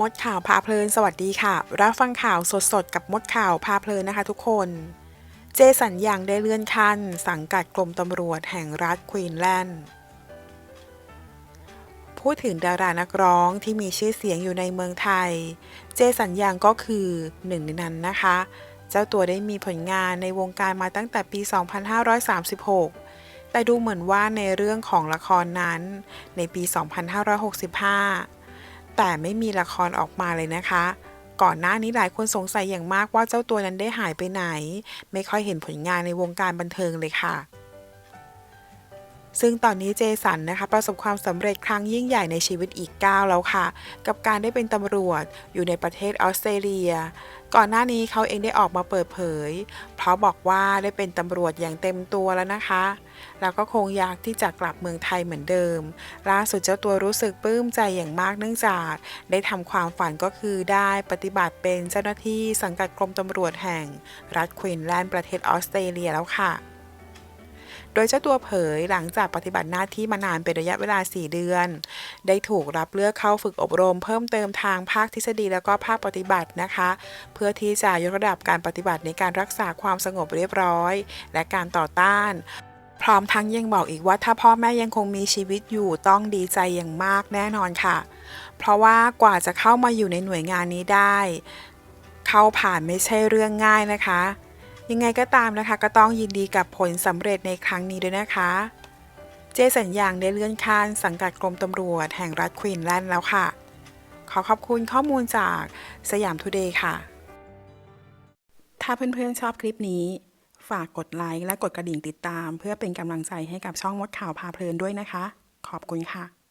มดข่าวพาเพลินสวัสดีค่ะ รับฟังข่าวสดๆ กับมดข่าวพาเพลินนะคะทุกคน เจสันยังได้เลื่อนขั้น สังกัดกรมตำรวจแห่งรัฐควีนแลนด์พูดถึงดารานักร้องที่มีชื่อเสียงอยู่ในเมืองไทย เจสันยังก็คือหนึ่งในนั้นนะคะ เจ้าตัวได้มีผลงานในวงการมาตั้งแต่ปี 2536 แต่ดูเหมือนว่าในเรื่องของละครนั้นในปี 2565 แต่ไม่มีละครออกมาเลยนะคะ ก่อนหน้านี้หลายคนสงสัยอย่างมากว่าเจ้าตัวนั้นได้หายไปไหน ไม่ค่อยเห็นผลงานในวงการบันเทิงเลยค่ะ ซึ่งตอนนี้เจสันนะคะประสบความสำเร็จครั้งยิ่งใหญ่ในชีวิตอีกก้าวแล้วค่ะ กับการได้เป็นตำรวจอยู่ในประเทศออสเตรเลีย ก่อนหน้านี้เขาเองได้ออกมาเปิดเผย เพราะบอกว่าได้เป็นตำรวจอย่างเต็มตัวแล้วนะคะ แล้วก็คงอยากที่จะกลับเมืองไทยเหมือนเดิม ล่าสุดเจ้าตัวรู้สึกปลื้มใจอย่างมากเนื่องจาก ได้ทำความฝันก็คือได้ปฏิบัติเป็นเจ้าหน้าที่สังกัดกรมตำรวจแห่ง รัฐควีนแลนด์ประเทศออสเตรเลียแล้วค่ะ โดยเจ้าตัวเผยหลังจากปฏิบัติหน้าที่มานานเป็นระยะเวลา 4 เดือน ได้ถูกรับเลือกเข้าฝึกอบรม เพิ่มเติมทางภาคทฤษฎีแล้วก็ภาคปฏิบัตินะคะ เพื่อที่จะยกระดับการปฏิบัติในการรักษาความสงบเรียบร้อย และการต่อต้านพร้อมทั้งยังบอกอีกว่าถ้าพ่อแม่ยังคงมีชีวิตอยู่ต้องดีใจอย่างมากแน่นอนค่ะ เพราะว่ากว่าจะเข้ามาอยู่ในหน่วยงานนี้ได้ เข้าผ่านไม่ใช่เรื่องง่ายนะคะ ยังไงก็ตามนะคะ ก็ต้องยินดีกับผลสำเร็จในครั้งนี้ด้วยนะคะ เจสัญญางได้เลื่อนขั้นสังกัดกรมตำรวจแห่งรัฐควีนแลนด์แล้วค่ะ ขอขอบคุณข้อมูลจากสยามทูเดย์ค่ะ ถ้าเพื่อนๆชอบคลิปนี้ ฝากกดไลค์และกดกระดิ่งติดตาม เพื่อเป็นกำลังใจให้กับช่องมดข่าวพาเพลินด้วยนะคะ ขอบคุณค่ะ